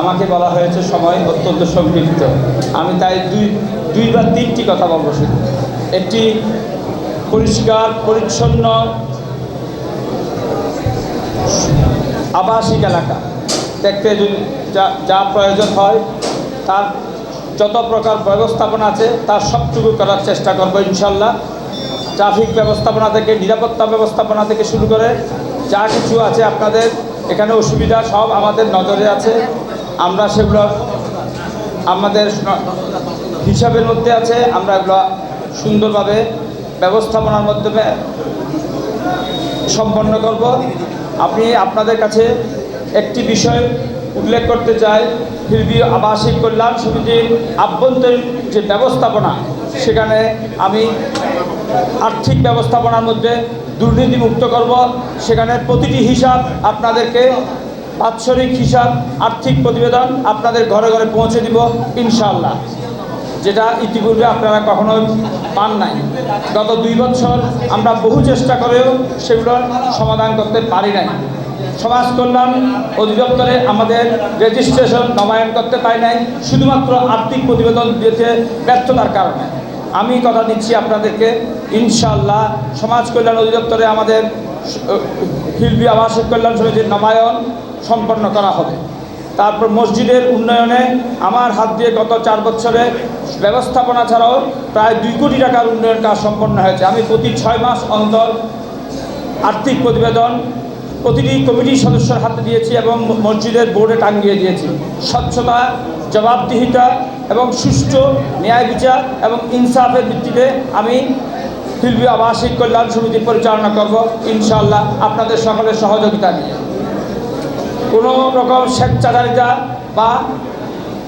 আমাকে বলা হয়েছে সময় অত্যন্ত সংক্ষিপ্ত আমি তাই দুই দুই বা তিনটি কথা বলব শুধু। একটি পরিষ্কার, পরিচ্ছন্ন, আবাসিক এলাকা। দেখতে যদি যা যা প্রয়োজন হয়, তার যত প্রকার ব্যবস্থাপনা আছে, তার সবটুকু করার চেষ্টা করব ইনশাল্লাহ। ট্রাফিক ব্যবস্থাপনা থেকে, নিরাপত্তা ব্যবস্থাপনা থেকে শুরু করে যা কিছু আছে আপনাদের, এখানে অসুবিধা সব আমাদের নজরে আছে। আমরা সেগুলো আমাদের হিসাবের মধ্যে আছে, আমরা এগুলো সুন্দরভাবে ব্যবস্থাপনার মাধ্যমে সম্পন্ন করব। আমি আপনাদের কাছে একটি বিষয় উল্লেখ করতে চাই ফিরবি আবাসিক কল্যাণ সমিতির আভ্যন্তরীণ যে ব্যবস্থাপনা, সেখানে আমি আর্থিক ব্যবস্থাপনার মধ্যে দুর্নীতি মুক্ত করব। সেখানে প্রতিটি হিসাব আপনাদেরকে বাৎসরিক হিসাব, আর্থিক প্রতিবেদন আপনাদের ঘরে ঘরে পৌঁছে দিব ইনশাল্লাহ যেটা ইতিপূর্বে আপনারা কখনো পান নাই। গত দুই বছর আমরা বহু চেষ্টা করেও সেগুলোর সমাধান করতে পারি নাই। সমাজ কল্যাণ অধিদপ্তরে আমাদের রেজিস্ট্রেশন নবায়ন করতে পারি নাই, শুধুমাত্র আর্থিক প্রতিবেদন দিতে ব্যর্থতার কারণে। আমি কথা দিচ্ছি আপনাদেরকে ইনশাল্লাহ সমাজ কল্যাণ অধিদপ্তরে আমাদের শিল্পী, আবাসিক কল্যাণ সমিতির নবায়ন সম্পন্ন করা হবে। তারপর মসজিদের উন্নয়নে আমার হাত দিয়ে গত চার বছরে ব্যবস্থাপনা ছাড়াও প্রায় দুই কোটি টাকার উন্নয়ন কাজ সম্পন্ন হয়েছে। আমি প্রতি ছয় মাস অন্তর আর্থিক প্রতিবেদন প্রতিটি কমিটির সদস্যের হাতে দিয়েছি এবং মসজিদের বোর্ডে টাঙ্গিয়ে দিয়েছি। স্বচ্ছতা, জবাবদিহিতা এবং সুষ্ঠু ন্যায় বিচার এবং ইনসাফের ভিত্তিতে আমি শিল্পী আবাসিক কল্যাণ সমিতি পরিচালনা করব। ইনশাআল্লাহ আপনাদের সকলের সহযোগিতা নিয়ে। কোনো রকম স্বেচ্ছাচারিতা বা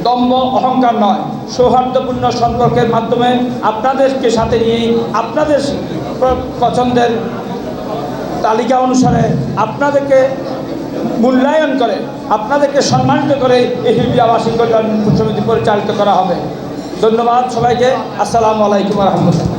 দম্ভ অহংকার নয়। সৌহার্দ্যপূর্ণ সম্পর্কের মাধ্যমে আপনাদেরকে সাথে নিয়েই আপনাদের পছন্দের তালিকা অনুসারে আপনাদেরকে মূল্যায়ন করে, আপনাদেরকে সম্মানিত করে এই হিলবি আবাসিক কল্যাণ সমিতি পরিচালিত করা হবে। ধন্যবাদ সবাইকে। আসসালামু আলাইকুম রহমতুল্লাহ।